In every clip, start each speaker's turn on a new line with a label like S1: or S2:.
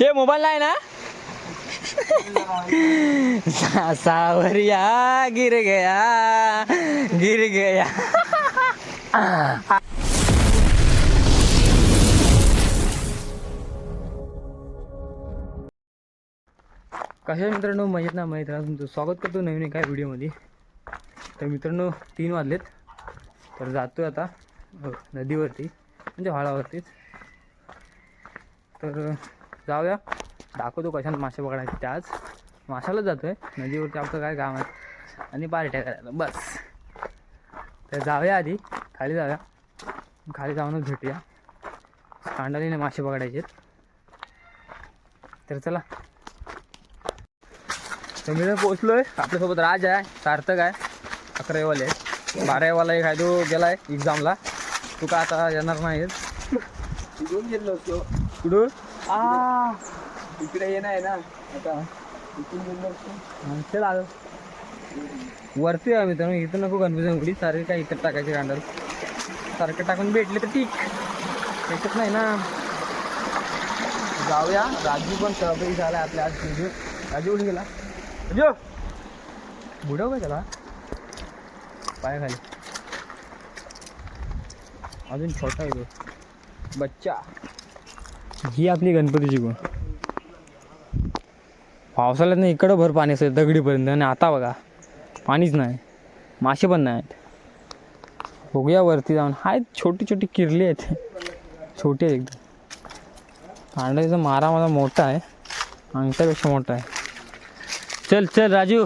S1: हे मोबाईल नाही ना? सावरिया गिर गया गिर गया. कशा मित्रांनो? मजेत ना? माहीत तुमचं स्वागत करतो नवीन एका व्हिडिओमध्ये. तर मित्रांनो तीन वाजलेत. तर जातो आता हो, नदीवरती म्हणजे व्हाळावरतीच तर जाऊया. दाखवतो कशाने मासे पकडायचे ते आज. माशालाच जातो आहे नदीवरती आपलं काय काम आहे? आणि पार्ट्या करायला. बस. तर जाऊया आधी. खाली जाऊया. खाली जाऊनच भेटूया. कांडालीने मासे पकडायचे तर चला. तर मी तर पोचलोय आपल्यासोबत राज आहे सार्थक आहे अकरावाले आहे बारावाला एक आहे तो गेलाय एक्झामला तू का आता येणार
S2: गेलो होतो.
S1: कुठून?
S2: आ. इकडे ये नाही ना आता इथून गेलो असतो
S1: चल. आलो वरती आहे मित्रांनो इथं नको कन्फ्युजन उडी सारखे काय इथं टाकायचे कांडल सारखं टाकून भेटले तर ठीक. त्याच्यात नाही ना. जाऊया. राजू पण सहभागी झाला आपल्या आज म्हणजे राजू उडी गेला? राजू! बुडव का त्याला? पाय खाली. अजून छोटा आहे तो. बच्चा. ही आपली गणपतीची गुण. पावसाळ्यात नाही इकडं भर पाणी असेल दगडीपर्यंत आणि आता बघा पाणीच नाही. मासे पण नाही आहेत बघूया वरती जाऊन. आहेत छोटी छोटी किरली आहेत. छोटी आहेत एकदम. कांड्याचा मारा माझा मोठा आहे अंगठ्यापेक्षा मोठा आहे. चल चल राजू.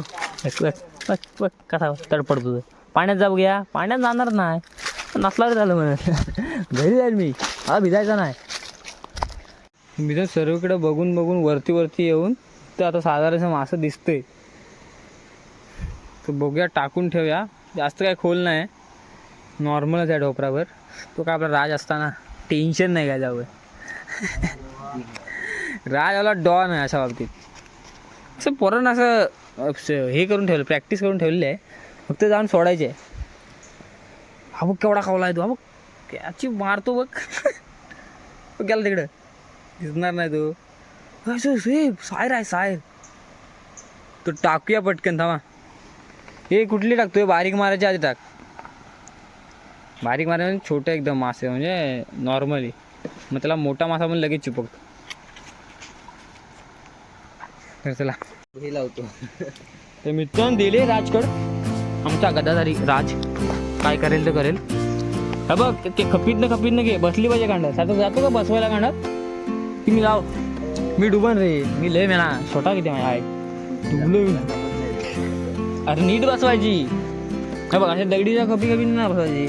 S1: कसा तडपड तुझं. पाण्यात जाऊ घ्या पाण्यात जाणार नाही. नसला झालं म्हणत घरी जाईल मी. हा भिजायचा नाही. मी तर सर्वीकडे बघून बघून वरती वरती येऊन तर आता साधारणसं मासं दिसतंय. तर बघूया टाकून ठेवूया. जास्त काय खोल नाही. नॉर्मलच आहे ढोपरावर तो काय आपला राज असताना टेन्शन नाही काय जावं आला डॉन आहे अशा बाबतीत. असं पोरण असं हे करून ठेवलं प्रॅक्टिस करून ठेवलेली आहे. फक्त जाऊन सोडायचे आहे हा बघ केवढा खावला आहे तो. हा बघ त्याची मारतो बघ. बघ गेला तिकडं. दिसणार नाही तो. असं हे सायर आहे सायर तो टाकूया पटकन थांबा. हे कुठली टाकतोय बारीक मारायच्या आधी टाक. बारीक मारायला म्हणजे छोटे एकदम मासे म्हणजे नॉर्मली मग त्याला मोठा मासा पण लगेच चिपकतो. तर चला.
S2: हे लावतो.
S1: तर मित्रांनो दिले राजकड आमचा गदाधारी राज. काय करेल ते करेल. हा बघ ते खपीत न खपीत न घे. बसली पाहिजे कांडात साधं जातो का बसवायला कांडात की मी लाव. मी डुबन रे. मी लय मेना छोटा किती माझ्या आहे डुबलो मी. अरे नीट बसवायची. हा बघ अशा दगडीच्या खपी खपी ना बसवायची.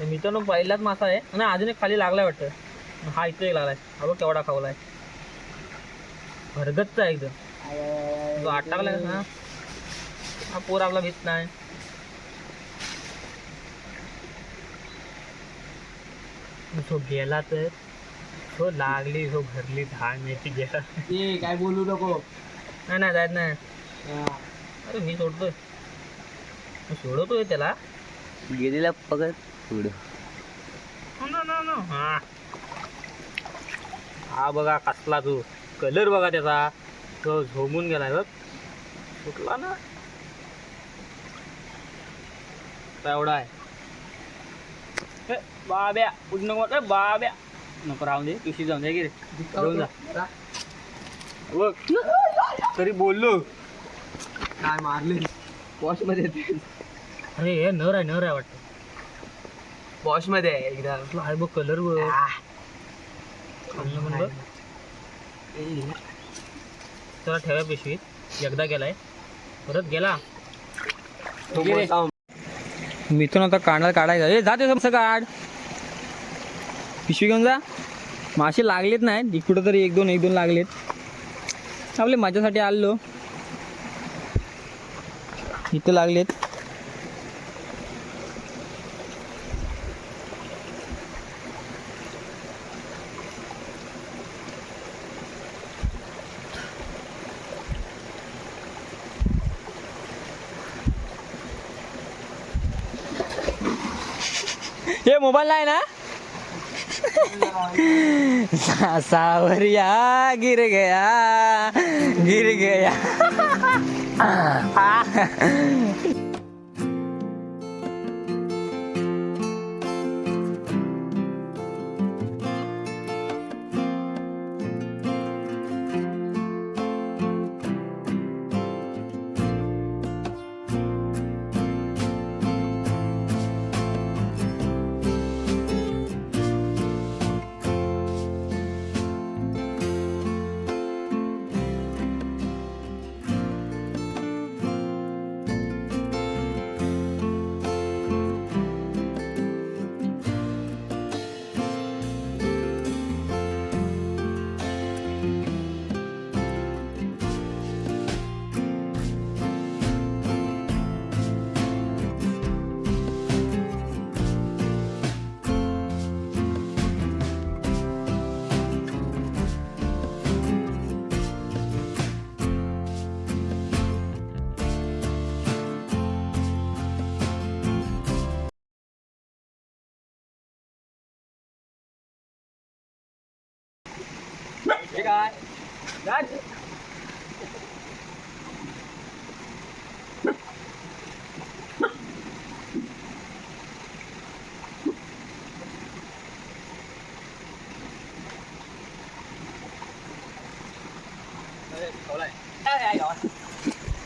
S1: तर मित्रांनो पहिलाच मासा आहे. आणि अजून एक खाली लागलाय वाटतं. हा इथे एक लागलाय. हा बघ केवढा खावलाय. भरगतचा आहे एकदम. जो आठ ना? हा. पोर आपला भीत नाही. तो गेला तर तो लागली तो भरली धान मेथी गेला.
S2: ए काय बोलू नको.
S1: नाही नाही जात नाही.
S2: हा.
S1: अरे मी सोडतोय. मी सोडवतोय त्याला.
S2: गेलेला पकड पुढं.
S1: हा बघा कसला तो कलर बघा त्याचा. तो झोमून गेलाय बघ. सुटला ना. एवढा आहे. बाब्या नको. ए, बाब्या. नको राहून दे पिशी जाऊन दे की रे घेऊन जा. बघ. तरी बोललो.
S2: काय मारले? वॉशमध्ये
S1: अरे हे नर आहे नर आहे वाटतं.
S2: वॉशमध्ये आहे एकदा.
S1: आहे बघ कलर बघ बघ त्याला ठेवा पिशवीत एकदा गेलाय. परत गेला. मिथून आता काढा काढायचा. ए जाते समजा काढ. पिशवी घेऊन जा. मासे लागलेत नाही. कुठं तरी एक दोन एक दोन लागलेत. आपले माझ्यासाठी आलो इथं लागलेत. हे मोबाईल नाही ना? सावरिया गिर गया गिर गया.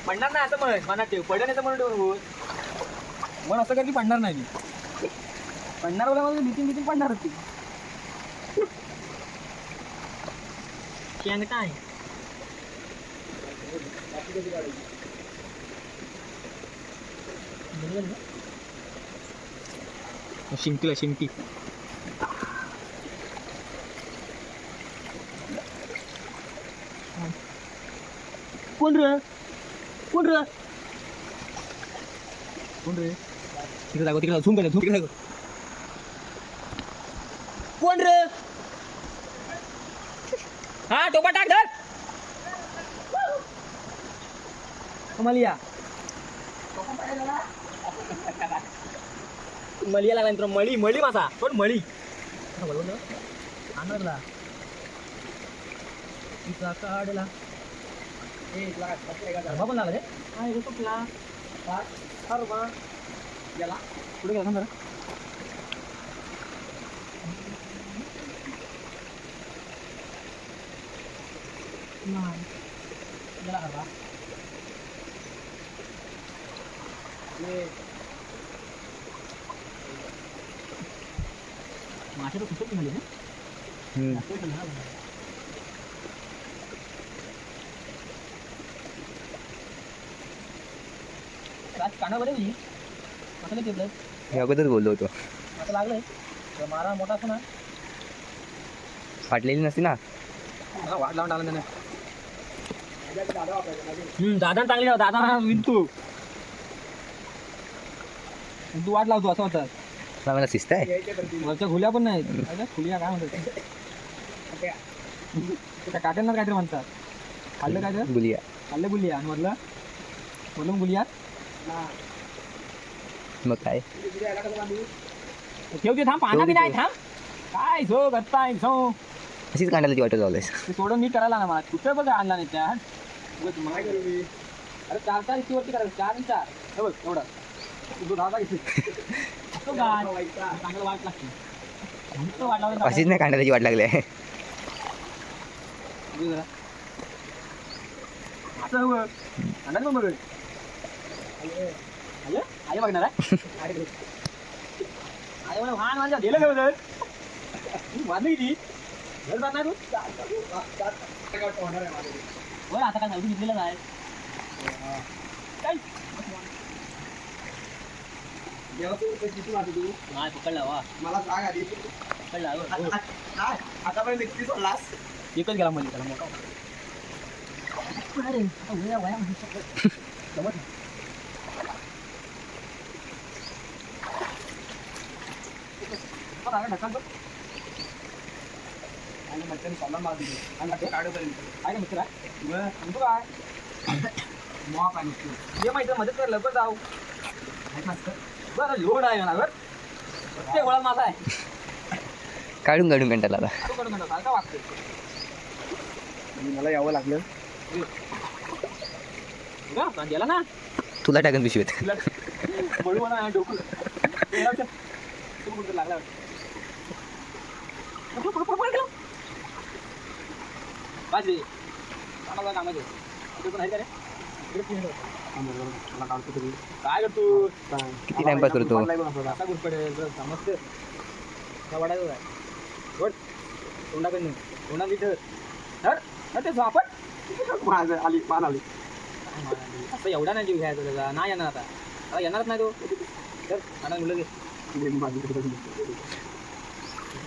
S2: पडणार नाही असं म्हण मनात ठेव पडलं नाही तर म्हणून ठेवून मग असं काही की पडणार नाही पडणार बोला मला भीती भीती पडणार होती
S1: शेण काय? शिंकला शिंकी कोण रे कोण रे
S2: कोण रे
S1: तिकडे दाखव तिकडे झूम कर झूम तिकडे दाखव कोण रे हा टोपा टाक धर मलिया मलिया लागला मित्र मळी मळी मासा. पण मळी. आणला तिचा काढला. गरबा पण लागला रे. हा कुठला गेला गेला ना नाही. गेला मासे तर खूपच ना आला. बरे
S2: हे अगोदर बोललो होतो.
S1: लागलंय. तर मारा मोठा असं ना.
S2: फाटलेली नसती ना?
S1: वाट लावून हम्म, दादा चांगली दादा विंतू तू वाट लावतो असं होतं
S3: मला शिस्त आहे.
S1: वरच्या खुल्या पण नाहीत. अरे खुल्या काय म्हणतात? त्या काट्यांना काहीतरी म्हणतात. खाल्लं काय तर?
S3: गुलिया.
S1: खाल्लं गुलिया. आणि मधलं मधून गुलिया?
S3: मग काय?
S1: ठेव ते थांब. पाना बी नाही थांब. काय झो करताय झो
S3: अशीच कांडायची वाटत लावलंयस.
S1: ते सोडून नीट करायला ना मला. कुठं बघ आणला नाही त्या. अरे चार चार इतकीवरती करायचं. चार आणि चार. बघ एवढा.
S3: अशीच नाही कांडायची वाट लागली. आहे
S1: बघणार आहे आले म्हणा वाहन माझ्या गेलं का बघ वाजली ती घर जाणार तू बरं आता काय नवीन घेतलेलं आहे काय? नाही पकडला वा
S2: मला सांग आधी
S1: पकडला हो.
S2: काय आतापर्यंत किती सोडलास
S1: एकच गेला म्हणजे त्याला मोठा अरे आता वया वया म्हणजे जमत नाही. बघ, आता ढकल बघ.
S2: आणि मटण सोडला मला दिली आणि आता काढेपर्यंत
S1: काय का मित्र बरं म्हणतो काय
S2: मोहा पाणी पिऊ.
S1: ये माहिती मदत कर लवकर जाऊ
S2: माहीत नसतं.
S1: बरं लोड आहे म्हणा बरं ते वळा माझा आहे.
S3: काढून काढून कंटाळा आला
S1: तो कडून म्हणतो काय वागते
S2: आणि मला यावं लागलं.
S1: गेला ना?
S3: तुला टाकून पिशवीत.
S1: तुला बळू म्हणा डोकं लागला. कामाला कामाचं पण आहे का रे?
S2: मला काढतो तरी
S1: काय करतो
S3: किती टाइमपास करतो
S1: असा गुड पडेल बरं, समजतं वाढायचं काय तोंडाकडे तोंडा ठर धर. धर ते आपण
S2: माझं आली मान आली.
S1: असं एवढा नाही जीव घ्यायचा त्याचा. नाही येणार आता. आता येणारच नाही तो. तर आता मुलं घे.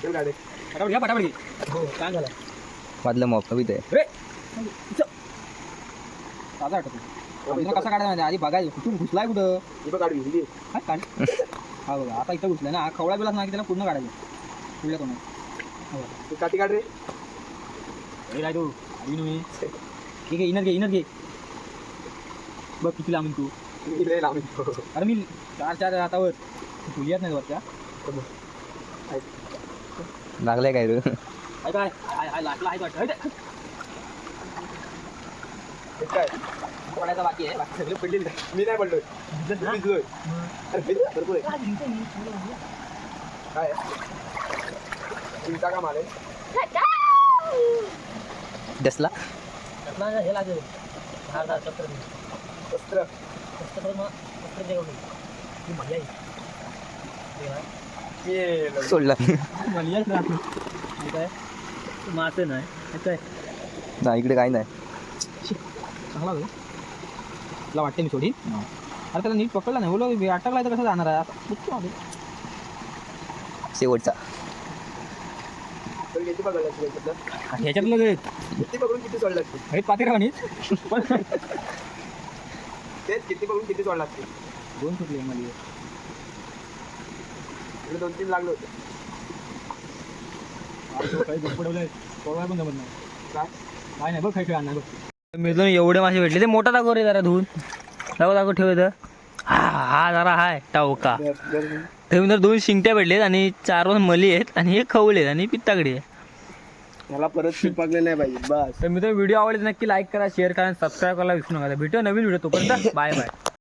S1: फटाफट घ्या फटाफट घे हो काय झालं?
S3: मधलं मॉप हवी ते
S1: रे ताजा आठवतो कसा काढायला माहिती आधी बघायचं. कुठून घुसलाय कुठं?
S2: बघ गाडी गेली
S1: काय काढ. हा बघा आता इथं घुसलाय ना. हा खवळा बिलाच नाही की त्याला पूर्ण काढायचं. पुढल्या कोणा
S2: तू काठी काढ रे.
S1: राय तू? आधी तुम्ही ठीक आहे इनर घे इनर घे. बघ किती लांबून तू.
S2: मी लय लांब आहे.
S1: अरे मी चार चार हातावर. तुली येत नाही वरच्या.
S3: लागलाय काय रे?
S1: काय काय? हाय हाय लाटला आहे वाटतं ते.
S2: हे काय?
S1: पडायचा बाकी आहे. बाकी सगळे पडलेले
S2: मी नाही पडलोय. भिजलोय भरपूर आहे. काय? चिंता का मारे
S3: दसला?
S1: हे लागेल. दहा दहा ही मजा
S2: ये
S3: सोडला.
S1: काय? मासे नाही. हे काय?
S3: ना इकडे काय नाही.
S1: चांगला तुला वाटते मी थोडी अरे त्याला नीट पकडला नाही. बोलो अटकला तर कसं जाणार आहे?
S3: शेवटचा.
S1: ह्याच्यातलं
S2: किती पकडून किती
S1: हे पाती राहणी पण
S2: तेच किती पकडून किती सोडला लागते
S1: दोन सुटले मला.
S2: इकडे दोन तीन लागले होते.
S1: काही पडवलंय सोडवाय पण जमत नाही.
S2: काय?
S1: काय नाही बघ काही खेळ आणणार बघ.
S4: मिळून एवढे मासे भेटले. ते मोठा दाखव रे जरा धुवून. दाखव दाखव ठेव इथं. हा हा जरा हाय टावका. तर तर दोन शिंगट्या भेटलेत आणि चार मली आहेत आणि एक खवले आहेत आणि पित्ताकडी आहे.
S2: मला परत शिरपाकले नाही पाहिजे बस.
S4: तर मी तर व्हिडिओ आवडले नक्की लाईक करा शेअर करा सबस्क्राईब करायला विसरू नका. भेटूया नवीन व्हिडिओ तोपर्यंत बाय बाय